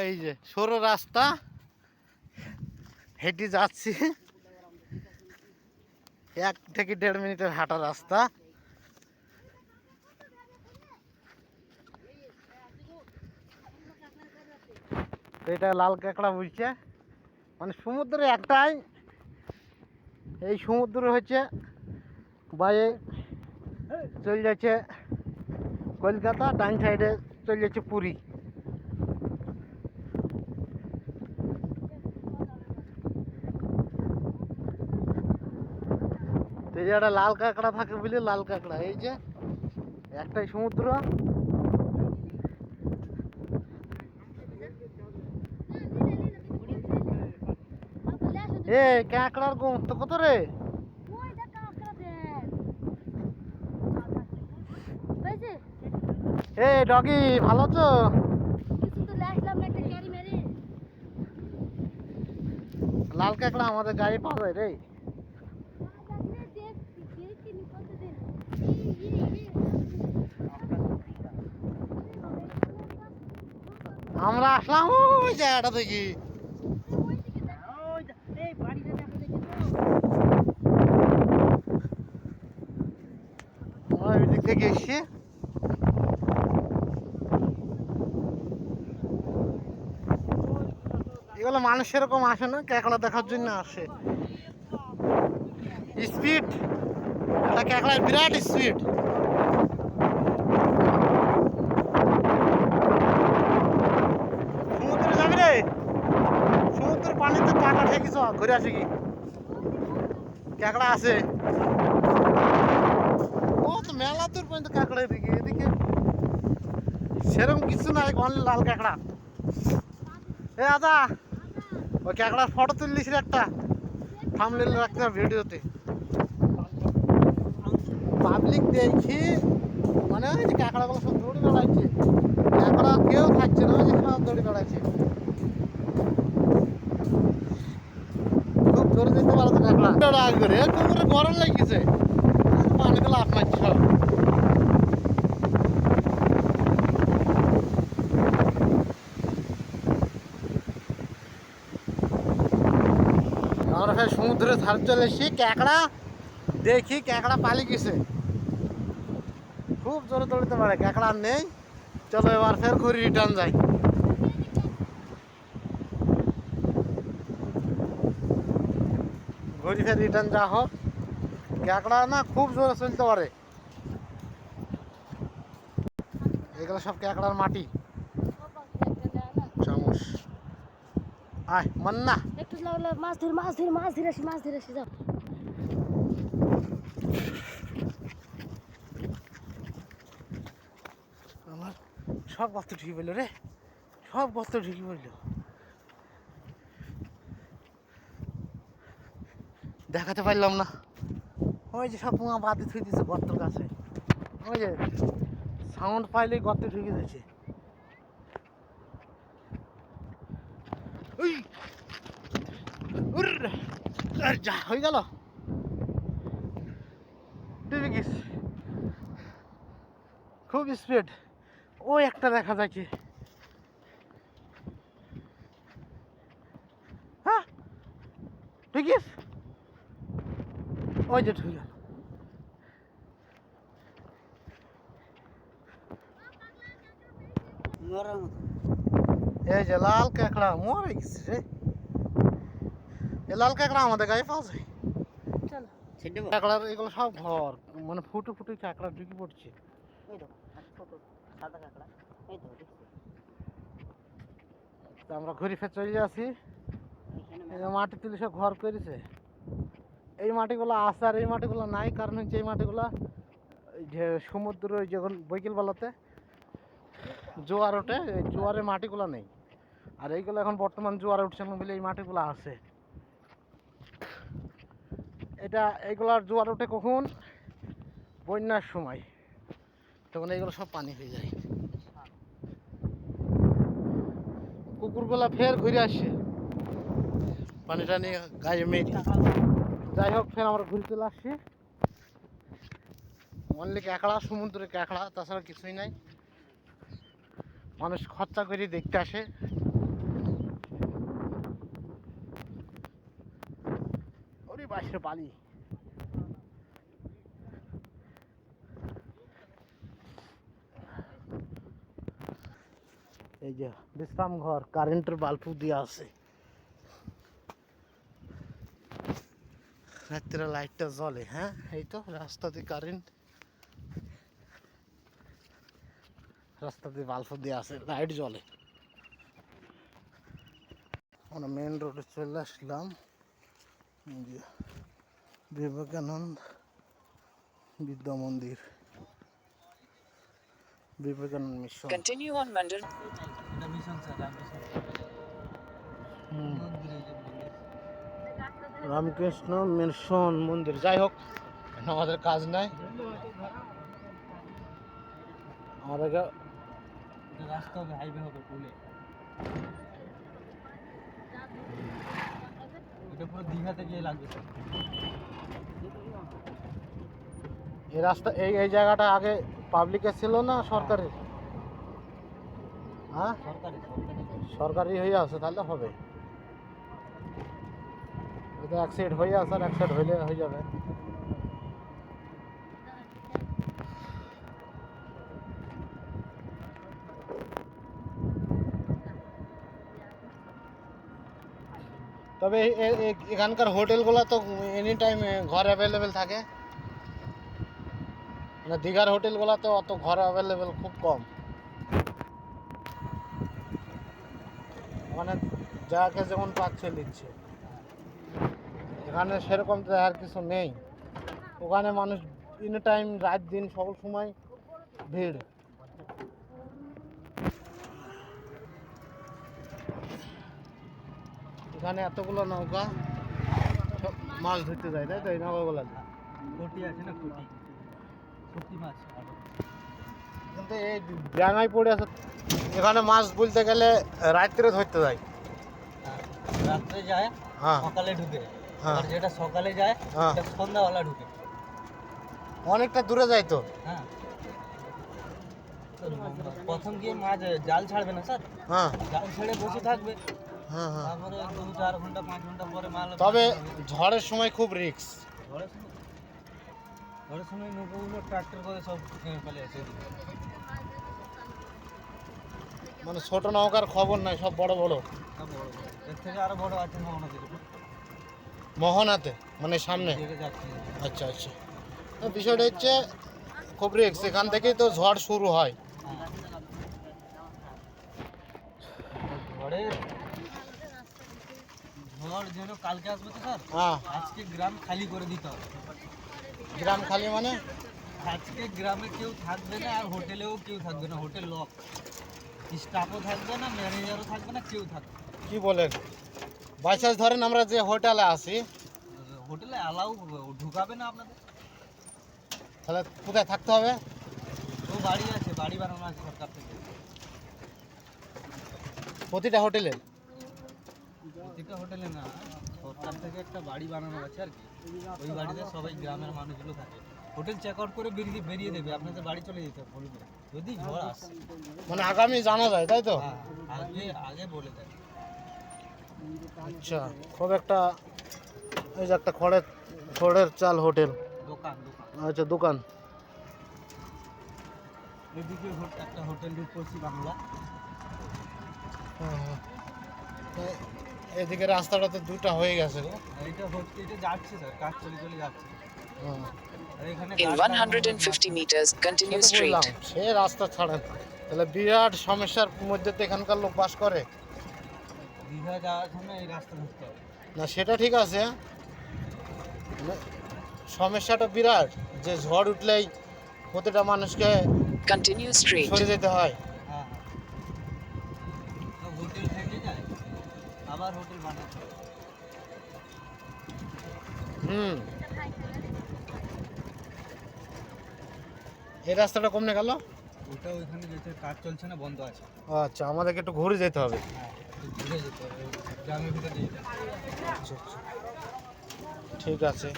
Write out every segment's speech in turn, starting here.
এই যে, সরু রাস্তা। হেঁটে যাচ্ছি। এক থেকে দেড় মিনিটের হাঁটা রাস্তা। এটা লাল কাঁকড়া বলছে মানে সমুদ্রে একটাই। এই সমুদ্র হচ্ছে বাইরে চলে যাচ্ছে কলকাতা, ডান সাইডে চলে যাচ্ছে পুরী। এই যে একটা লাল কাঁকড়া থাকে বলে লাল কাঁকড়া। এই যে একটাই সমুদ্র। এ, কাঁকড়ার গোম তো কত রে? এ, ডগি, ভালো তো লাল কাঁকড়া আমাদের গাড়ি পাবে রে। আমরা আসলাম, ওই জায়গাটা দেখি। এগুলো মানুষ এরকম আসে না, ক্যাকড়া দেখার জন্য আসে। স্পিড এটা ক্যাকড়ার বিরাট স্পিড সমুদ্রে যাবি রে? সমুদ্রের পানিতে টাকা ঠেকিস, ঘুরে আসি কি ক্যাকড়া আছে। ও, তো মেলা দূর পর্যন্ত কাঁকড়া এদিকে এদিকে। সেরকম কিছু নাই অনলি লাল কাঁকড়া। এ দাদা ওই কাঁকড়ার ফটো তুললিস রে একটা। থামলে রাখতে ভিডিওতে। পাবলিক দেখি মানে ওই যে কাঁকড়াগুলো সব দৌড়ে বেড়াচ্ছে। কাঁকড়া কেউ খাচ্ছে না ওই যে সব দৌড়ে বেড়াচ্ছে। খুব জোরে যেতে পারো তো কাঁকড়া। বেড়া আসবে কোমরে গরম লাগিয়েছে লাফ মারছে সব। আমরা সমুদ্রের ধার চলে এসেছি ক্যাকড়া দেখি ক্যাকড়া পালিয়ে গেছে। খুব জোরে দৌড়তে পারে ক্যাকড়া আর নেই। চলো এবার ফের ঘুরি রিটার্ন যাই। ঘুরি ফের রিটার্ন যা হোক। ক্যাকড়া না খুব জোরে চলতে পারে। এগুলো সব ক্যাকড়ার মাটি। চামচ আয়, মান্না। একটু মাছ ধরে মাছ ধরে মাছ ধরে মাছ ধরে আসি, যাও আমার সব গর্ত ঢুকে পড়ল রে। সব গর্ত ঢুকে পড়ল। দেখাতে পারলাম না। ওই যে সব পোঙা বাদি থুই দিছে গর্তের কাছে ওই যে সাউন্ড পাইলেই গর্তে ঢুকে! আর যা, হয়ে গেল। খুব স্পিড ও একটা দেখা যাচ্ছে হ্যাঁ? ঠিক আছে ওই যে আছে এই যে লাল কাঁকড়া মরে গেছে রে। এই লাল কাঁকড়া আমাদের গায়ে পাওয়া যায়। কাঁকড়ার এগুলো সব ঘর মানে ফুটে ফুটে কাঁকড়া ঢুকে পড়ছে। এই দেখো ছোট সাদা কাঁকড়া এই তো দেখছি তা আমরা ঘুরে ফের চলে আসি। মাটি তুলে সব ঘর করেছে। এই মাটিগুলো আছে আর এই মাটিগুলো নাই, কারণ হচ্ছে এই মাটিগুলো যে সমুদ্র যখন বৈকেলবেলাতে জোয়ার ওঠে, এই জোয়ারের মাটিগুলো নেই। আর এইগুলো এখন বর্তমান জোয়ার উঠছে না বলে এই মাটিগুলো আছে। এটা এইগুলার জোয়ার ওঠে কখন? বন্যার সময়। তখন এইগুলো সব পানি হয়ে যায়। কুকুরগুলা ফের ঘুরে আসে পানি টানি গায়ে মেয়ে যাই হোক, ফের আমরা ঘুরে চলে অনলি ক্যাঁকড়া সমুদ্রে ক্যাঁকড়া তাছাড়া কিছুই নাই। মানুষ খরচা করে দেখতে আসে। ওরে বাসের বালি। এই যে বিশ্রাম ঘর, কারেন্টের বাল্ব দিয়ে আছে। রাত্রে লাইটটা জ্বলে হ্যাঁ? এই তো রাস্তাতে কারেন্ট। রাস্তাতে বাল্ব দিয়ে আছে, লাইট জ্বলে। আমরা মেন রোডে চলে আসলাম। বিবেকানন্দ বিদ্যা মন্দির। বিবেকানন্দ মিশন। মন্দিরে যে মন্দির রামকৃষ্ণ মিশন মন্দির। যাই হোক আমাদের কাজ নাই। আগে রাস্তা হবে হাইওয়ে হবে পুলে। এটা পুরো দীঘাতে গিয়ে লাগবে এই রাস্তা এই এই জায়গাটা আগে পাবলিকের ছিল না সরকারের? হ্যাঁ? সরকারি হয়ে আছে তাহলে হবে। এটা এক সাইড হয়ে আছে আর এক সাইড হইলে হয়ে যাবে। তবে এখানকার হোটেলগুলো তো এনি টাইম ঘর অ্যাভেলেবেল থাকে। মানে দীঘার হোটেলগুলো তো অত ঘর অ্যাভেলেবেল খুব কম ওখানে যাকে যেমন পাচ্ছে নিচ্ছে। এখানে সেরকম তো আর কিছু নেই। ওখানে মানুষ ইন টাইম রাত দিন সকল সময় ভিড়। এখানে এতগুলো নৌকা সব মাছ ধরতে যায় তাই তো? এই নৌকাগুলো আছে না মাছ। কিন্তু এই ডাঙায় পড়ে আছে এখানে মাছ বলতে গেলে রাত্রে ধরতে যায়। রাত্রে যায় হ্যাঁ। সকালে ঢুকে। হ্যাঁ। আর যেটা সকালে যায় হ্যাঁ। এটা সন্ধ্যাবেলা ঢুকে। অনেকটা দূরে যায় তো? হ্যাঁ। প্রথম গিয়ে মাছ জাল ছাড়বে না স্যার? হ্যাঁ। জাল ছেড়ে বসে থাকবে। হ্যাঁ হ্যাঁ। তারপরে দু চার ঘণ্টা পাঁচ ঘণ্টা পরে মাল তবে ঝড়ের সময় খুব রিস্ক ঝড়ের সময়? ঝড়ের সময় নৌকোগুলো ট্রাক্টর করে সব ফেলে আসে মানে ছোট নৌকার খবর নাই সব বড় বড়। সব বড় বড়। এর থেকে আরও বড় আছে মোহনাতে? মানে সামনে? আচ্ছা আচ্ছা। বিষয়টা হচ্ছে খুব রিস্ক এখান থেকেই তো ঝড় শুরু হয়। ঝড় যেন কালকে আসবে তো স্যার? হ্যাঁ। আজকে গ্রাম খালি করে দিতে হবে। গ্রাম খালি মানে? আজকে গ্রামে কেউ থাকবে না আর হোটেলেও কেউ থাকবে না। হোটেল লক স্টাফও থাকবে না ম্যানেজারও থাকবে না কেউ থাকবে। কি বলেন? বাইচান্স ধরেন আমরা যে হোটেলে আসি হোটেলে অ্যালাউ ঢুকাবে না আপনাদের? তাহলে কোথায় থাকতে হবে? ও বাড়ি আছে বাড়ি বানানো আছে সরকার থেকে। প্রতিটা হোটেলে? প্রতিটা হোটেলে না সরকার থেকে একটা বাড়ি বানানো আছে আর কি। ওই বাড়িতে সবাই গ্রামের মানুষগুলো থাকে। হোটেল চেক আউট করে বেরিয়ে বেরিয়ে দেবে আপনাদের বাড়ি চলে যেতে হবে বলবে। যদি ঝড় আসে মানে আগামী জানা যায় তাই তো? হ্যাঁ আগে আগে বলে দেয়। আচ্ছা খুব একটা এই যে একটা খড়ের খড়ের চাল হোটেল। দোকান দোকান। আচ্ছা দোকান। এদিকে হোট- একটা হোটেল রূপসী বাংলা। এ- এদিকে রাস্তাটাতে দুটা হয়ে গেছে গো। এইটা হচ্ছে এটা যাচ্ছে স্যার কাজ চলে চলে যাচ্ছে। আর এখানে In 150 meters, continue সে তো straight. বললাম, সে রাস্তা ছাড়েন তাহলে বিরাট সমস্যার মধ্যে তো এখানকার লোক বাস করে। দীঘা যাওয়ার জন্য এই রাস্তা ধরতে হবে। না সেটা ঠিক আছে। সমস্যাটা বিরাট যে ঝড় উঠলেই প্রতিটা মানুষকে Continue straight. সরে যেতে হয়। হ্যাঁ হ্যাঁ। হোটেল থেকে যায় আবার হোটেল বানাতে হুম। এই রাস্তাটা কমনে গেল? ওটা ওইখানে যেতে কাজ চলছে না বন্ধ আছে। আচ্ছা আমাদেরকে একটু ঘুরে যেতে হবে। হ্যাঁ ঘুরে যেতে হবে গ্রামের ভিতরে যেতে আচ্ছা আচ্ছা। ঠিক আছে।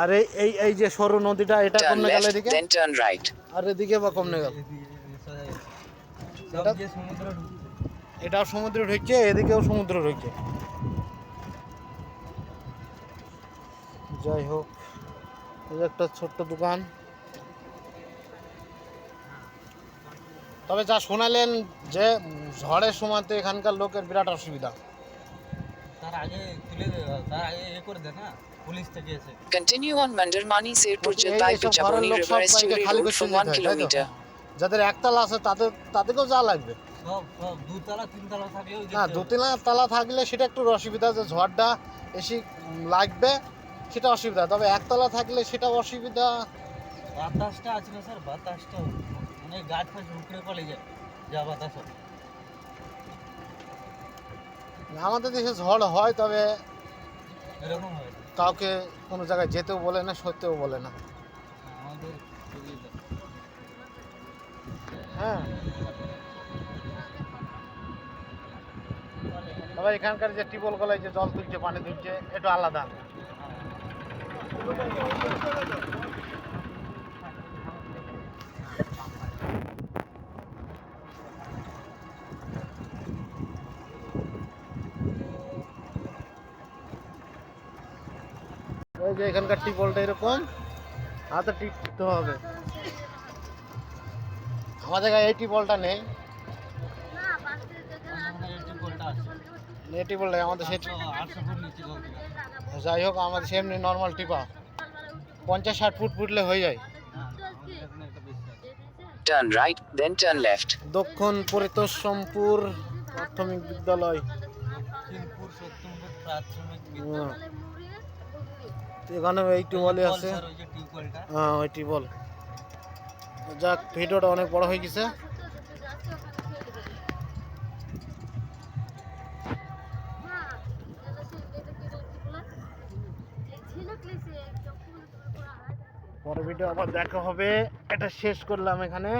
আর এই এই এই যে সরু নদীটা এটা কমনে গেল এদিকে? turn right. আর এদিকে বা কমনে গেল? সমুদ্র ঢুকছে। এটাও সমুদ্র ঢুকছে এদিকেও সমুদ্র ঢুকছে। যাই হোক এই একটা ছোট্ট দোকান। তবে যা শোনালেন যে ঝড়ের সময়তে এখানকার লোকের বিরাট অসুবিধা তার আগে তুলে তার আগে এ করে না পুলিশ থেকে এসে Continue on Mandarmani Sirpur Okay, Jalpai to এইসব ঘরের Chaboni লোক River সব Estuary বাইরে খালি Road করতে for যেতে 1 তাই তো? kilometer. যাদের একতলা আছে তাদের তাদেরকেও যা লাগবে সব সব দুতলা তিনতলা না। দু তালা থাকলে সেটা একটু অসুবিধা যে ঝড়টা এসে লাগবে সেটা অসুবিধা তবে একতলা থাকলে সেটা অসুবিধা বাতাসটা আছে না স্যার বাতাসটা আমাদের দেশে ঝড় হয় তবে এরকম হয়। কাউকে কোনো জায়গায় যেতেও বলে না সত্যিও বলে না। আমাদের হ্যাঁ। তবে এখানকার যে টিউবওয়েল গলায় যে জল তুলছে পানি তুলছে একটু আলাদা। ওই যে এখানকার টিউবওয়েলটা এরকম হাতে টিপতে হবে। আমাদের গায়ে এই টিউবওয়েলটা নেই। এই টিউবওয়েলটা আমাদের যাই হোক আমাদের সেমনি নর্মাল টিপা। পঞ্চাশ ষাট ফুট ফুটলে হয়ে যায়। Turn right, then turn left. দক্ষিণ পরিতোষমপুর প্রাথমিক বিদ্যালয়। প্রাথমিক বিদ্যালয়। এখানে এই টিউবওয়েলই আছে। হ্যাঁ ওই টিউবওয়েল। যাক ভিডিওটা অনেক বড় হয়ে গেছে। পরে ভিডিও আবার দেখা হবে। এটা শেষ করলাম এখানে।